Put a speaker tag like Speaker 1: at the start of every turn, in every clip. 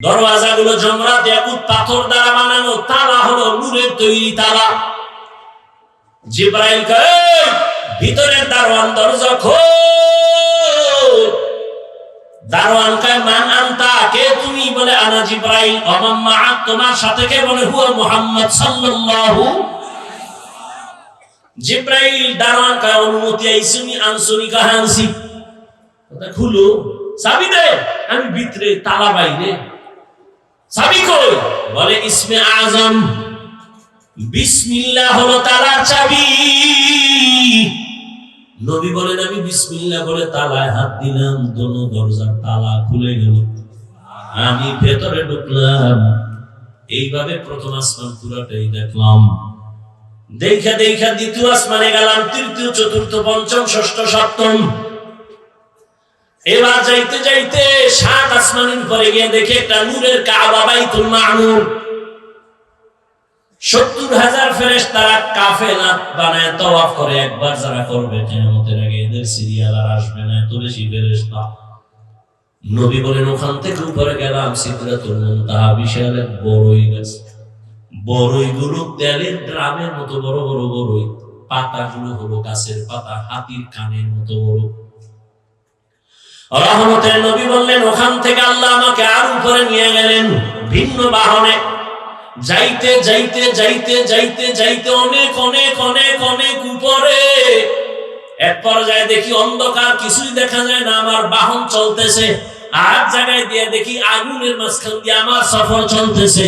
Speaker 1: দরওয়াজাগুলো জমরাত ইয়াকুত পাথর দ্বারা বানানো তালা হলো নূরের তৈরি তালা। জিব্রাইল কয় "এই, ভিতরের দারওয়ান দরজা খোল। দারওয়ান কয় মান আনতা কে তুমি? বলে আনা জিব্রাইল অমাম্মা তোমার সাথে কে বলে হুয়া মুহাম্মদ সাল্লাল্লাহু জিব্রাইল দারওয়ান কয় অনুমতি আইসুনি আনসুনি কাহা আনসি কথা খুলো চাবি আমি ভিতরে তালা বাইরে চাবি কই বলে, ইসমে আজম, বিসমিল্লাহ হলো চাবি। নবী বলেন, আমি বিসমিল্লাহ বলে তালায় হাত দিলাম, দোনো দরজার তালা খুলে গেল। আমি ভেতরে ঢুকলাম। এইভাবে প্রথম আসমান পুরাটাই দেখলাম। দেখা দেখা দ্বিতীয় আসমানে গেলাম, তৃতীয়, চতুর্থ, পঞ্চম, ষষ্ঠ, সপ্তম। এবার যাইতে যাইতে সাত আসমানের পরে গিয়ে দেখে একটা নূরের কাবা বাইতুল মামুর সত্তর হাজার ফেরেস তারা কাফেলা বানায় করে, একবার যারা করবে আগে এদের সিরিয়াল আর আসবে না, এত বেশি ফেরেশতা। নবী বলেন, ওখান থেকে উপরে গেলাম মুনতাহা, বিশাল এক বড়ই গাছ। বড়ই গুলো তেলের ড্রামের মতো, বড় বড় বড়ই। পাতাগুলো হলো গাছের পাতা, হাতির কানের মতো বড়। রহমতের নবী বললেন, ওখান থেকে আল্লাহ আমাকে আর উপরে নিয়ে গেলেন ভিন্ন বাহনে। যাইতে যাইতে যাইতে যাইতে যাইতে অনেক অনেক অনেক অনেক উপরে। এক পর্যায়ে দেখি অন্ধকার, কিছুই দেখা যায় না, আমার বাহন চলতেছে। আর জায়গায় দিয়ে দেখি আগুনের মাঝখান দিয়ে আমার সফর চলতেছে।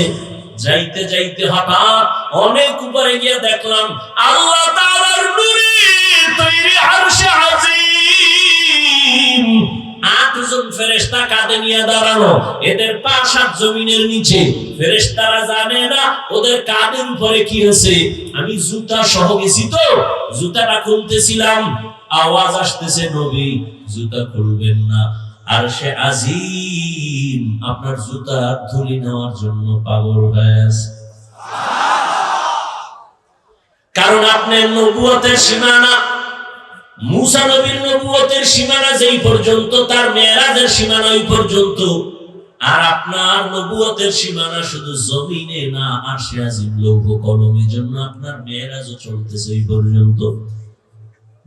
Speaker 1: যাইতে যাইতে হঠাৎ অনেক উপরে গিয়ে দেখলাম, আল্লাহ তাআলার নূরে তৈরি আরশে ফেরেশতা কাঁধে নিয়ে দাঁড়ানো, এদের পা সাত জমিনের নিচে। ফেরেশতারা জানে না ওদের কাঁধের উপরে কি হয়েছে আমি জুতা সহ গেছি তো, জুতাটা খুলতেছিলাম, আওয়াজ আসতেছে, নবী, জুতা খুলবেন না। আর সে আজিম, আপনার জুতা ধুলি নেওয়ার জন্য পাগল হয়ে কারণ আপনার নবুয়তের সীমানা মুসা নবীর নবুয়তের সীমানা যেই পর্যন্ত, তার মেয়েরাজের সীমানা ওই পর্যন্ত। আর আপনার নবুয়তের সীমানা শুধু জমিনে না আর সে আজিম লৌহ কলমের জন্য আপনার চলতেছে ওই পর্যন্ত।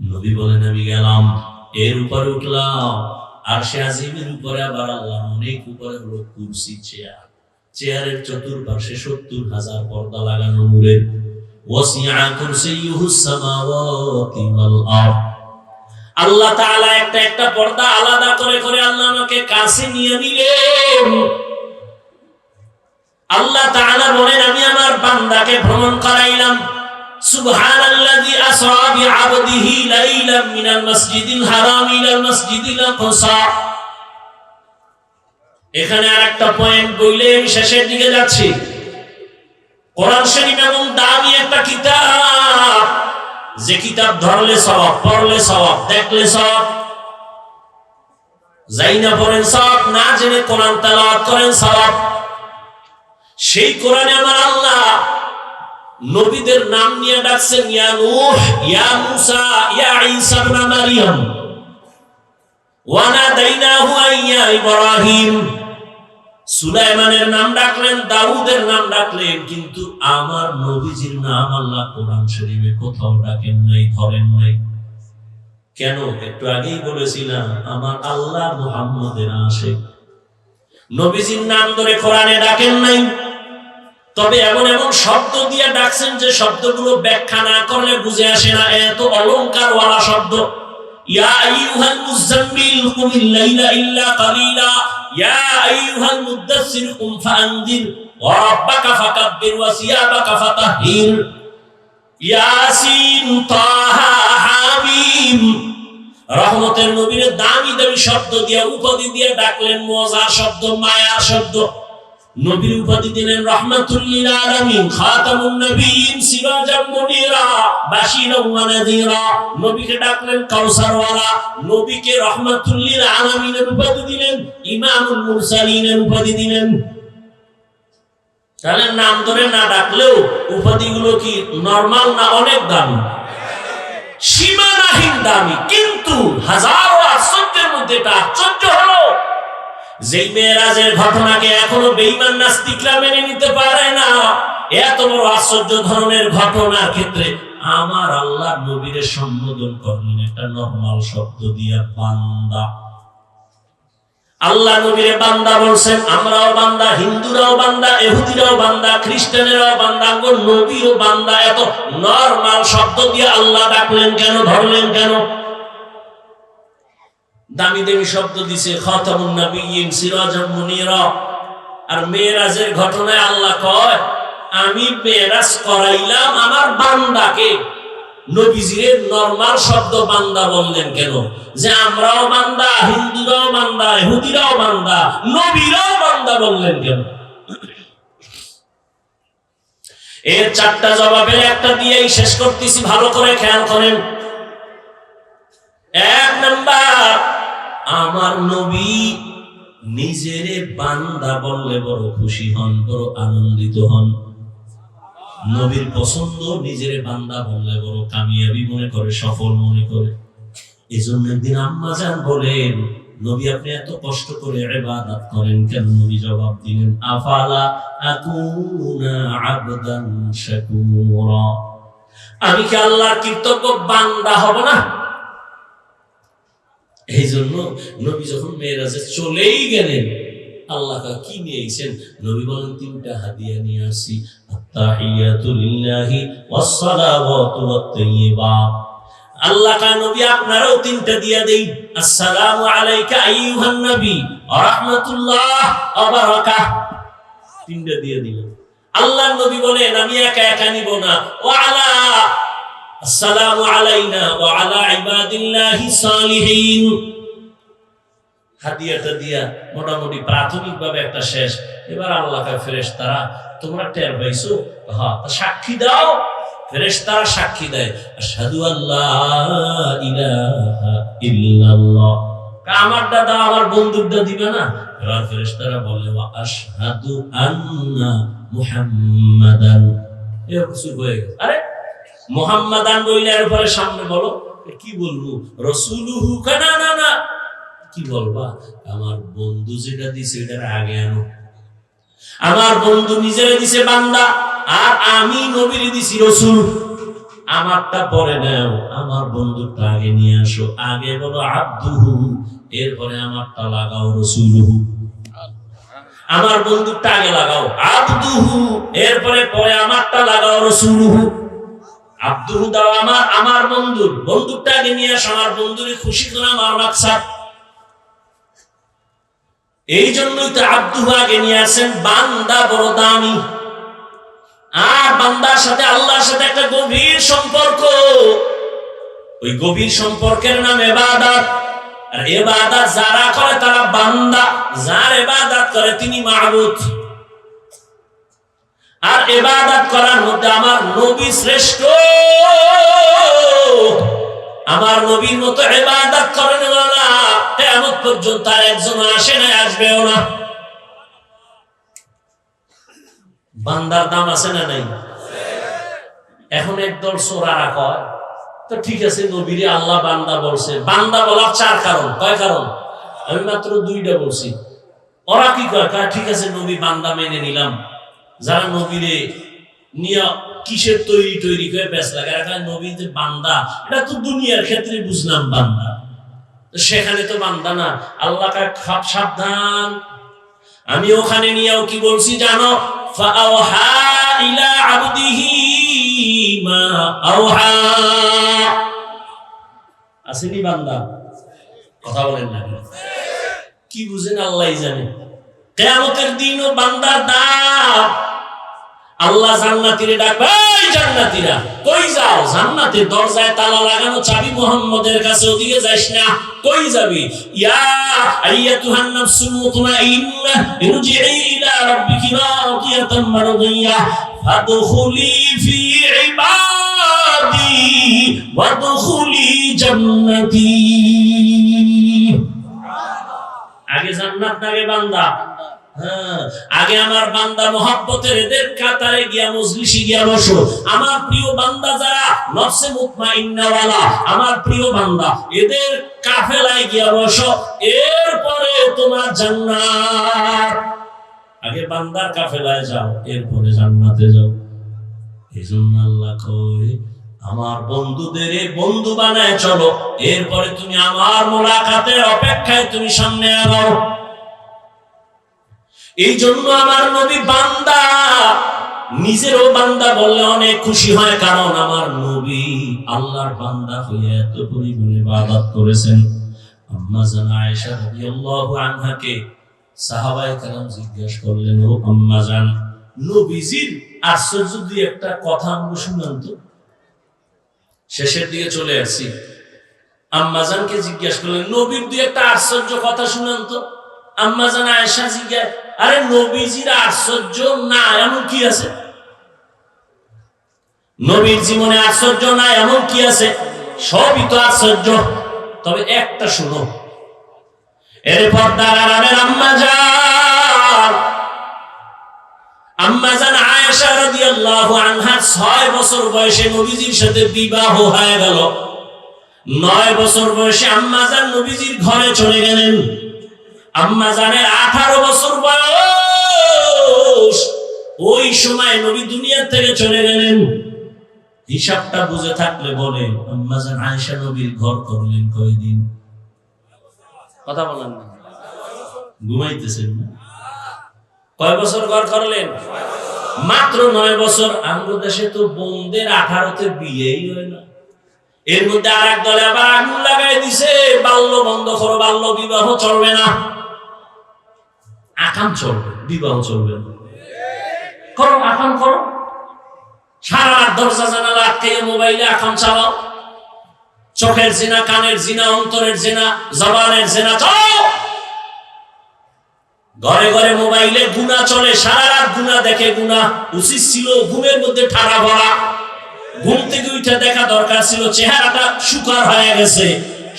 Speaker 1: নবী বলেন, আমি গেলাম। এর উপরে উঠলাম। আর সে আজিমের উপরে আবার আল্লাহ অনেক উপরে হলো কুরসি, চেয়ার। চেয়ারের চতুর্পাশে সত্তর হাজার পর্দা লাগানো নূরের। সামাওয়াতি ওয়াল আরদ। আল্লাহ তাআলা একটা একটা পর্দা আলাদা করে করে আল্লাহ আমাকে কাছে নিয়ে নিলেন। আল্লাহ তাআলা বলেন, আমি আমার বান্দাকে ভ্রমণ করাইলাম। সুবহানাল্লাযী আসরা বিআবদিহি লাইলাম মিনাল মাসজিদিল হারাম ইলাল মাসজিদিল আকসা। এখানে আরেকটা পয়েন্ট বইলে আমি শেষের দিকে যাচ্ছি। কোরআন শরীফ এমন দামি একটা কিতাব। যে কিতাব ধরলে সওয়াব, পড়লে সওয়াব, দেখলে সওয়াব। যাই না পড়েন সওয়াব, না জেনে কোরআন তেলাওয়াত করেন সওয়াব। সেই কোরআনে আমার আল্লাহ নবীদের নাম নিয়ে ডাকছেন, ইয়া নূহ, ইয়া মুসা, ইয়া ঈসা ইবনে মারইয়াম ওয়া নাদাইনাহু আইয়া ইব্রাহিম। সুলাইমানের নাম ডাকলেন, দাউদের নাম ডাকলেন, কিন্তু আমার নবীজির নাম আল্লাহ কোরআন শরীফে কোথাও ডাকেন নাই, ধরেন নাই। কেন? একটু আগেই বলেছিলাম, আমার আল্লাহ মুহাম্মদের আসে নবীজির নাম ধরে কোরআনে ডাকেন নাই। তবে এমন এমন শব্দ দিয়ে ডাকছেন যে শব্দগুলো ব্যাখ্যা না করলে বুঝে আসে না এত অলংকার ওয়ালা শব্দ। মুজাম্মিল কুমিল লাইলা ইল্লা কালিলা। ইয়া আইয়ুহাল মুদাসসির কুম ফাআনদির। ওয়া রাব্বাকা ফাকাব্বির ওয়া সিয়াবাকা ফাতাহহির। ইয়াসিন তাহা হামিম। রহমতের নবীর দামি দামি শব্দ দিয়ে, উপাধি দিয়ে ডাকলেন, মজার শব্দ, মায়ার শব্দ। নবীর উপাধি দিলেন আলামিন, খাতামুন নবীন, সিরাজাম মুনিরা নবীকে ডাকলেন কাউসারওয়ালা, নবীকে রহমাতুল্লিল আলামিনের উপাধি দিলেন, ইমামুল মুরসালিনের উপাধি দিলেন। তাহলে নাম ধরে না ডাকলেও উপাধিগুলো কি নরমাল না অনেক দামি? সীমানাহীন দামি, কিন্তু হাজারো আশ্চর্যের মধ্যে এটা আশ্চর্য হলো। যেই মেয়েরাজের ঘটনাকে এখনও বেইমান নাস্তিকরা মেনে নিতে পারে না, এত বড় আশ্চর্য ধরনের ঘটনার ক্ষেত্রে আমার আল্লাহ নবীরে সম্বোধন করলেন একটা নর্মাল শব্দ দিয়া, বান্দা। আল্লাহ নবীরে বান্দা বলছেন, আমরাও বান্দা, হিন্দুরাও বান্দা, এহুদিরাও বান্দা, খ্রিস্টানেরাও বান্দা, গো নবীও বান্দা, এত নর্মাল শব্দ দিয়ে আল্লাহ ডাকলেন কেন, ধরলেন কেন? দামি দামি শব্দ দিছে, খতামুন নবিয়িন সিরাজাম মুনিরা। আর মেয়েরাজের ঘটনায় আল্লাহ কয়, আমি করাইলাম আমার বান্দাকে। নবীজির নরমাল শব্দ বান্দা বললেন কেন? যে আমরাও বান্দা, হিন্দুরাও বান্দা, ইহুদিরাও বান্দা, নবীরাও বান্দা বললেন কেন? এর চারটা জবাবের একটা দিয়েই শেষ করতেছি, ভালো করে খেয়াল করেন। এক নাম্বার আমার নবী নিজেরে বান্দা বললে বড় খুশি হন, বড় আনন্দিত হন। নবীর পছন্দ নিজের বান্দা বললে বড় কামিয়াবি মনে করে, সফল মনে করে। এই জন্য একদিন আম্মা যান বলেন, নবী, আপনি এত কষ্ট করে ইবাদত করেন কেন? নবী জবাব দিলেন, আফালা আকুনা আবদান শাকুরা? আমি কি আল্লাহর কৃতজ্ঞ বান্দা হব না? এই জন্য নবী যখন মেয়েরাজে চলেই গেলেন, আল্লাহ কা নিয়ে নবী বলেন, তিনটা হাদিয়া নিয়ে আসি। আল্লাহ কা নবী তিনটা দিয়া দেই। তিনটা আল্লাহ নবী বলেন, আমি একা একা নিব না। আলা আসসালামু আলাইনা ওয়া আলা ইবাদিল্লাহি সালিহিন। হাদিয়াটা দিয়া মোটামুটি প্রাথমিকভাবে একটা শেষ। এবার আল্লাহ ফেরেশ তোমরা টের পাইছো? হ্যাঁ সাক্ষী দাও। ফেরেশ সাক্ষী দেয়, আশহাদু আল্লাহ ইলাহা ইল্লাল্লাহ। আমার দাদা, আমার বন্ধুরটা দিবে না? এবার ফেরেশ তারা বলে, ওয়া আশহাদু আন্না মুহাম্মাদান। এ কিছু হয়ে গেছে আরে মোহাম্মদান বইলের পরে সামনে বলো কি বলব? রসুলুহু কানা না না। কি বলবা? আমার বন্ধু যেটা দিছে, এটার আগে আনো। আমার বন্ধু নিজেরা দিছে বান্দা, আর আমি নবীরে দিছি রসুল। আমারটা পরে নাও, আমার বন্ধুটা আগে নিয়ে আসো। আগে বলো আব্দুহু, এরপরে আমারটা লাগাও রসুলুহু। আমার বন্ধুটা আগে লাগাও আব্দুহু, এরপরে পরে আমারটা লাগাও রসুলুহু। আব্দুহু দাও আমার আমার বন্ধুর। বন্ধুরটা আগে নিয়ে আসো, আমার খুশি আমার মাকসাদ এই জন্যই তো আগে নিয়ে আসেন, বান্দা বড় দামি। আর বান্দার সাথে আল্লাহর সাথে একটা গভীর সম্পর্ক। ওই গভীর সম্পর্কের নাম এবাদাত। আর এবাদাত যারা করে তারা বান্দা, যার এবাদাত করে তিনি মাহবুদ আর এবাদাত করার মধ্যে আমার নবী শ্রেষ্ঠ। আমার নবীর মতো এবাদাত করেন না কেমন পর্যন্ত আর একজন আসে না আসবেও না। বান্দার দাম আছে না নাই? এখন একদল সোরারা কয়, তো ঠিক আছে নবীরে আল্লাহ বান্দা বলছে। বান্দা বলার চার কারণ। কয় কারণ? আমি মাত্র দুইটা বলছি। ওরা কি কয়, ঠিক আছে নবী, বান্দা মেনে নিলাম। যারা নবীরে নিয়ে কিসের তৈরি তৈরি করে ব্যাস লাগে? এরা নবী যে বান্দা। এটা তো দুনিয়ার ক্ষেত্রে বুঝলাম বান্দা। সেখানে তো বান্দা না। আল্লাহ খাপ সাবধান। আমি ওখানে নিয়েও কি বলছি জানো? ইলা আবদিহি আসেনি বান্দা? কথা বলেন না কি বুঝেন আল্লাহই জানে। কেয়ামতের দিনও বান্দার দাম আল্লাহ জান্নাতিরে ডাকবে, এই জান্নাতিরা, কই যাও? জান্নাতের দরজায় তালা লাগানো চাবি মুহাম্মদের কাছে ওদিকে যাইস না। কই যাবি? ইয়া আইয়াতুহান নাফসুল মুতমাইন্নাহ ইরজিই ইলা রাব্বিকি রাদিয়াতাম মারদিয়া, ফাদখুলি ফি ইবাদি, ওয়াদখুলি জান্নাতি। জান্নাত বান্দা। হ্যাঁ, আগে আমার বান্দা মোহাব্বতের এদের কাতারে গিয়া গিয়া বসো। আমার প্রিয় বান্দা যারা নফসে আমার প্রিয় বান্দা এদের কাফেলায় গিয়া বসো। এরপরে তোমার জান্নাত। আগে বান্দার কাফেলায় যাও এরপরে জান্নাতে যাও। এই জন্য আল্লাহ আমার বন্ধুদের বন্ধু বানায় চলো। এরপরে তুমি আমার মোলাকাতের অপেক্ষায় তুমি সামনে আগাও। এই জন্য আমার নবী বান্দা। নিজেরও বান্দা বললে অনেক খুশি হয়, কারণ আমার নবী আল্লাহর বান্দা হয়ে এত পরিমাণে ইবাদত করেছেন। আম্মা আয়েশা আনহাকে কেরাম জিজ্ঞাসা করলেন, ও আম্মা জান, নবীজির আশ্চর্য দুই একটা কথা আমরা শুনলাম তো। শেষের দিকে চলে আসছি। আম্মাজানকে জিজ্ঞাসা করলেন, নবীর দুই একটা আশ্চর্য কথা শুনান তো? আম্মাজান আয়েশা জিজ্ঞাসা আরে নবীজির আশ্চর্য না, এমন কি আছে? নবীর জীবনে আশ্চর্য না, এমন কি আছে? সবই তো আশ্চর্য। তবে একটা শুনো। এরপর দাঁড়ানের আম্মাজান আয়েশা রাদিয়াল্লাহু আনহা 6 বছর বয়সে নবীজির সাথে বিবাহ হয়ে গেল। নয় বছর বয়সে আম্মাজান নবীজির ঘরে চলে গেলেন। আম্মাজানের 18 বছর বয়স। ওই সময় নবী দুনিয়া থেকে চলে গেলেন। হিসাবটা বুঝে থাকলে বলে আম্মাজান আয়েশা নবীর ঘর করলেন কয়দিন? কথা বলেন না। ঘুমাইতেছেন না? কয় বছর ঘর করলেন? মাত্র নয় বছর। আমগো দেশে তো বোনদের আঠারোতে বিয়েই হয় না। এর মধ্যে আর এক দলে আবার আগুন লাগাই দিছে, বাল্য বন্ধ করো, বাল্য বিবাহ চলবে না। আকাম চলবে, বিবাহ চলবে। করো, আকাম করো। সারা দরজা জানালা আটকে মোবাইলে আকাম চালাও। চোখের জিনা, কানের জিনা, অন্তরের জিনা, জবানের জিনা চলো ঘরে ঘরে মোবাইলে গুণা চলে, সারা রাত গুণা দেখে গুণা। উচিত ছিল ঘুমের মধ্যে ঠাড়া ভরা। ঘুম থেকে উঠে দেখা দরকার ছিল, চেহারাটা সুকার হয়ে গেছে।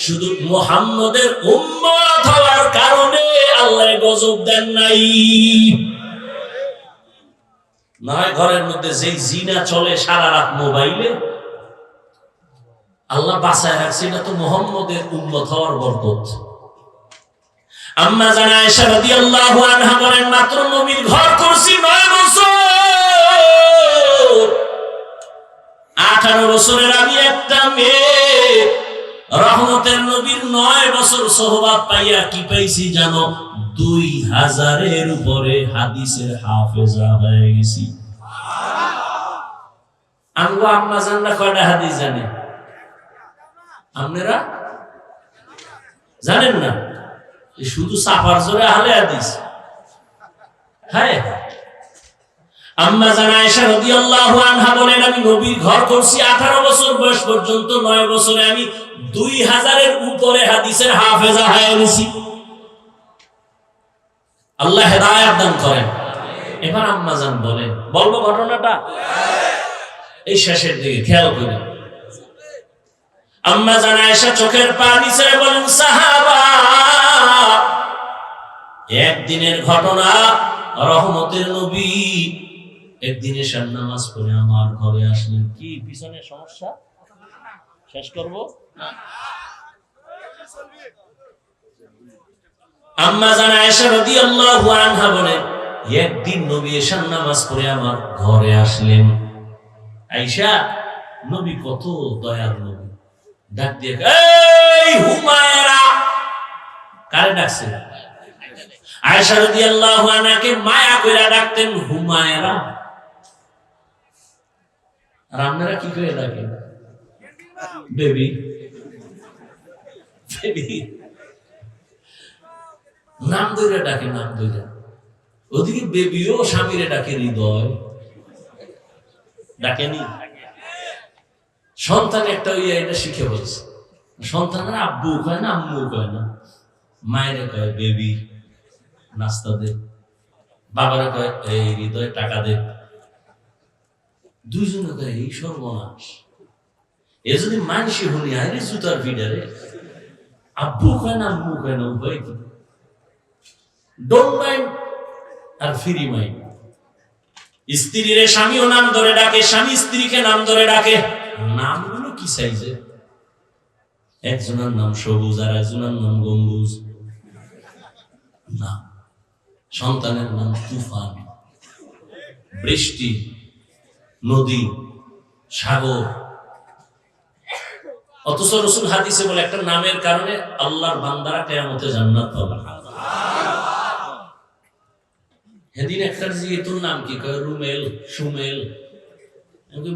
Speaker 1: শুধু মোহাম্মদের উম্মত হওয়ার কারণে আল্লাহ গজব দেন নাই। নয় ঘরের মধ্যে যেই জিনা চলে সারা রাত মোবাইলে, আল্লাহ বাসায় রাখছে, এটা তো মোহাম্মদের উম্মত হওয়ার বরকত। আম্মা জানা আয়েশা রাদিয়াল্লাহু আনহা বলেন, মাত্র নবীর ঘর করছি 9 বছর। 18 বছরের আমি একটা মেয়ে রহমতের নবীর 9 বছর সোহবাত পাইয়া কি পাইছি জানো? দুই হাজারের উপরে হাদিসের হাফেজা হয়ে গেছি। আমগো আম্মা জানরা কয়টা হাদিস জানে? আপনারা? জানেন না? শুধু সাফার জোরে আহলে হাদিস। হ্যাঁ। আম্মা জানা আয়েশা রাদিয়াল্লাহু আনহা বলেন, আমি নবীর ঘর করছি 18 বছর বয়স পর্যন্ত 9 বছরে আমি 2000 এর উপরে হাদিসের হাফেজা গেছি। আল্লাহ হেদায়েত দান করেন। এবার আম্মা জান বলেন, বলব ঘটনাটা? এই শেষের দিকে, খেয়াল করি আম্মা জান আয়েশা চোখের পানি একদিনের ঘটনা রহমতের নবী একদিন এসার নামাজ পড়ে আমার ঘরে আসলেন কি পিছনে সমস্যা? শেষ করব? আম্মা জানা আয়েশা রাদিয়াল্লাহু আনহা বলেন একদিন নবী এসার নামাজ পড়ে আমার ঘরে আসলেন। আয়েশা নবী কত দয়ার নবী। ডাক দিয়ে এই হুমায়রা! কারে ডাকছে আয়েশা রাদিয়াল্লাহু আনহাকে মায়া কইরা ডাকতেন হুমায়রা! আর আপনারা কি করে ডাকেন বেবি বেবি নাম ধরে ডাকে, নাম ধরে ওদিকে বেবিও স্বামীরে ডাকে, হৃদয়। ডাকেনি। সন্তান একটা ওই এটা শিখে বলছে। সন্তানের আব্বু কয় না, আম্মু কয় না। মায়ের কয় বেবি নাস্তা দে। বাবারা কয়, এই হৃদয় টাকা দে। দুইজনে কয় এই সর্বনাশ। এ যদি মানসি হলি, আরে জুতার আব্বু কয় না আম্মু কয় উভয় কি আর ফ্রি স্বামীও নাম ধরে ডাকে, স্বামী স্ত্রীকে নাম ধরে ডাকে। নামগুলো কি সাইজে একজনের নাম সবুজ আর একজনের নাম গম্বুজ। না, সন্তানের নাম তুফান। বৃষ্টি নদী, সাগর। অথচ রসুল হাদিসে বলে একটা নামের কারণে আল্লাহর বান্দারা কেয়ামতে জান্নাত পাবে। সেদিন একটা তোর নাম কি কয়? রুমেল, সুমেল।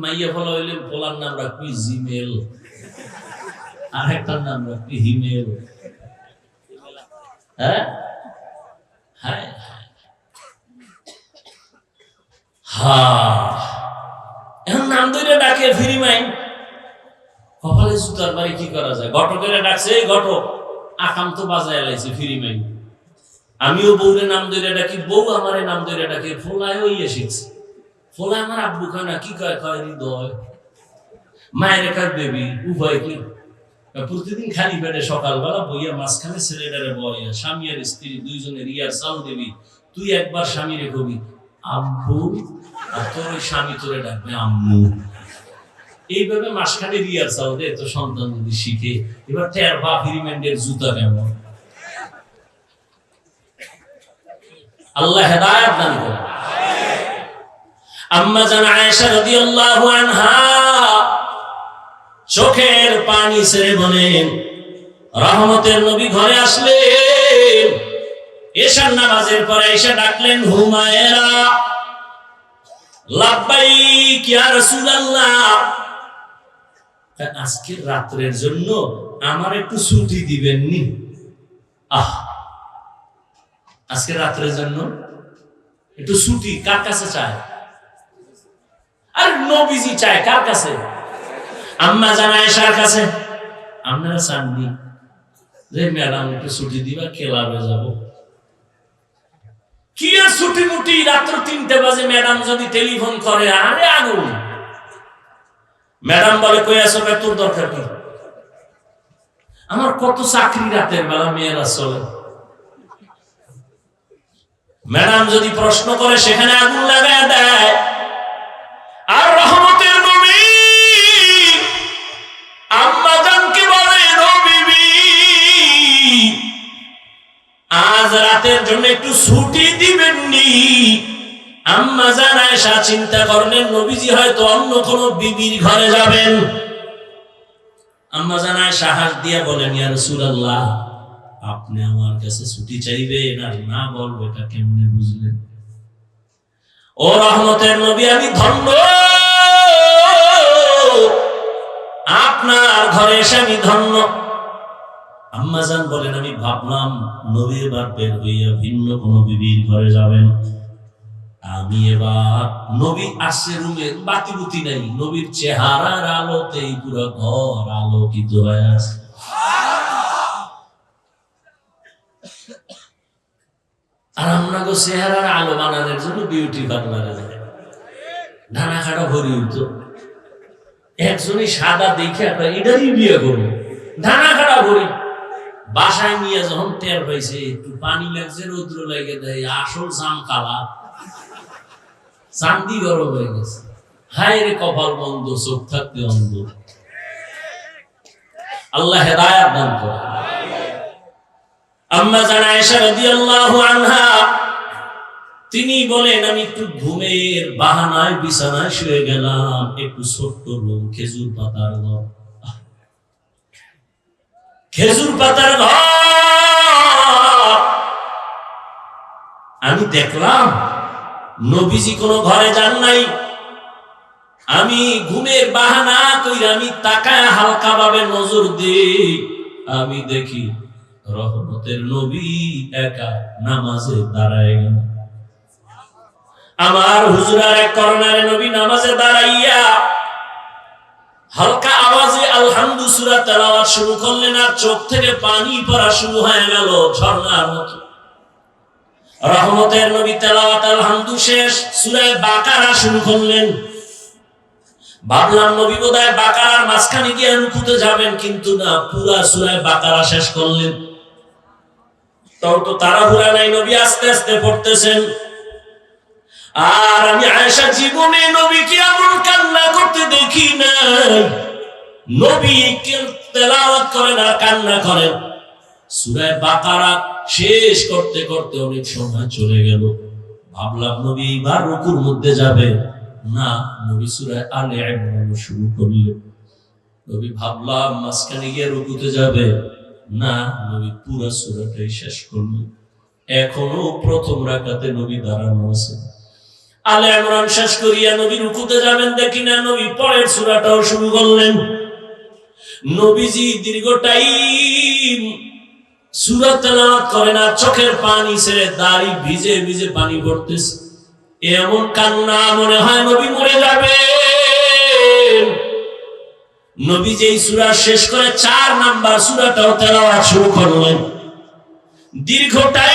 Speaker 1: মাইয়া ফলা হইলে নাম রাখবি জিমেল। আর একটার নাম রাখবি হিমেল। হ্যাঁ হায় হায়। হা। নাম ধরে ডাকে ফিরি মাইন কপালে জুতার বাড়ি কি করা যায়? ঘটকের ডাকছে, এই ঘটক, আকাম তো বাজায় লাইছে ফিরি মাইন আমিও বউরে নাম ধরে ডাকি, বউ আমারে নাম ধরে ডাকে ফোলায় ওই শিখছে। ফোলায় আমার আব্বু খায় না কি কয় কয়, হৃদয়? মায়ের কার বেবি, উভয় কি? প্রতিদিন খালি পেটে সকালবেলা বইয়া মাঝখানে ছেলেটারে বইয়া, স্বামী আর স্ত্রী, দুইজনের ইয়ার চাল দেবি, তুই একবার স্বামীরে কবি, আব্বু আর তোর ওই স্বামী তোরে ডাকবে আম্মু। এইভাবে মাসখানে সন্তান যদি শিখে। এবার বা জুতা কেমন? আল্লাহ হেদায়াত দান করে আম্মা জান আয়েশা আনহা, চোখের পানি ছেড়ে বলেন, রহমতের নবী ঘরে আসলেন। এশার নামাজের পরে এসে ডাকলেন, হুমায়েরা লাব্বাইক, ইয়া রাসূলুল্লাহ। আজকের রাত্রের জন্য আমার একটু ছুটি দিবেন নি আহ, আজকে রাত্রের জন্য একটু ছুটি কার কাছে চায়? আর নবীজি চায়, কার কাছে? আম্মা জানায় সার কাছে। আপনারা চাননি যে, ম্যাডাম, একটু ছুটি দিবা, ক্লাবে যাব। কি ছুটি মুটি রাত্র তিনটে বাজে ম্যাডাম যদি টেলিফোন করে, আরে আগুন। ম্যাডাম বলে, কই আসো তোর দরকার কি? আমার কত চাকরি রাতের বেলা, মেয়েরা চলে ম্যাডাম যদি প্রশ্ন করে, সেখানে আগুন লাগায় দেয়? আর জন্য একটু ছুটি দিবেননি। আম্মা জান আয়েশা চিন্তা করলেন, নবীজি হয়তো অন্য কোন বিবির ঘরে যাবেন। আম্মা জান আয়েশা দিয়া বলেন, ইয়া রাসূলুল্লাহ, আপনি আমার কাছে ছুটি চাইবেন আর না বলব, এটা কেমনে বুঝলেন? ও রহমতের নবী, আমি ধন্য। আপনার ঘরে এসে আমি ধন্য। আম্মাজান বলেন, আমি ভাবলাম নবী এবার বের হইয়া ভিন্ন কোন বিবির ঘরে যাবেন। আমি এবার নবী আসছে রুমে, বাতি বুতি নাই, নবীর চেহারার আলোতেই পুরো ঘর আলোকিত হয়ে আছে। আর আপনাকে চেহারার আলো বানানোর জন্য বিউটি পার্লারে যায় নানা খাটা ভরি হইতো একজনই সাদা দেখে একটা এটারই বিয়ে করব। ধানা খাটা ভরি বাসায় নিয়ে যখন টের পাইছে, একটু পানি লাগছে, রৌদ্র লাগে দেয়, আসল জাম কালা। চান্দি গরম হয়ে গেছে। হায় রে কপাল বন্ধ, চোখ থাকতে অন্ধ। আল্লাহ হেদায়াত দান করে আম্মা জানা এসা রাদিয়াল্লাহু আনহা, তিনি বলেন, আমি একটু ঘুমের বাহানায়, বিছানায় শুয়ে গেলাম, একটু ছোট্ট রুম, খেজুর পাতার ঘর! খেজুর পাতার ঘর আমি দেখলাম, নবীজি কোনো ঘরে যান নাই। আমি ঘুমের বাহানা কই আমি তাকায় হালকা ভাবে নজর দিই। আমি দেখি, রহমতের নবী একা নামাজে দাঁড়ায় গেল। আমার হুজুরার এক করোনার নবী নামাজে দাঁড়াইয়া হালকা আওয়াজে আলহামদু সুরা তেলাওয়াত শুরু করলেন আর চোখ থেকে পানি পড়া শুরু হয়ে গেল ঝর্ণার মতো। রহমতের নবী তেলাওয়াত আলহামদু শেষ সুরায় বাকারা শুরু করলেন। ভাবলাম নবী বোধহয় বাকারার মাঝখানে গিয়ে রুকুতে যাবেন, কিন্তু না, পুরা সুরায় বাকারা শেষ করলেন। তাও তো তাড়াহুড়া নাই, নবী আস্তে আস্তে পড়তেছেন। আর আমি আয়েশা জীবনে নবীকে এমন কান্না করতে দেখি নাই নবী তেলাওয়াত করেন আর কান্না করেন সুরায় বাকারা শেষ করতে করতে অনেক সময় চলে গেল। ভাবলাম নবী এইবার রুকুর মধ্যে যাবে। না, নবী সুরায় আলে ইমরান শুরু করলে। নবী ভাবলাম মাঝখানে গিয়ে রুকুতে যাবে। না, নবী পুরা সুরাটাই শেষ করল। এখনও প্রথম রাকাতে নবী দাঁড়ানো আছে। আলে ইমরান শেষ করিয়া নবী রুকুতে যাবেন দেখি না, নবী পরের সুরাটাও শুরু করলেন। নবীজি দীর্ঘ টাইম সুরা করে না, চোখের পানি ছেড়ে দাড়ি ভিজে ভিজে পানি পড়তেছে। এমন কান্না মনে হয় নবী মরে যাবে। নবী যেই সুরা শেষ করে চার নাম্বার সুরাটাও তেলাওয়াত শুরু করলেন। দীর্ঘ টাইম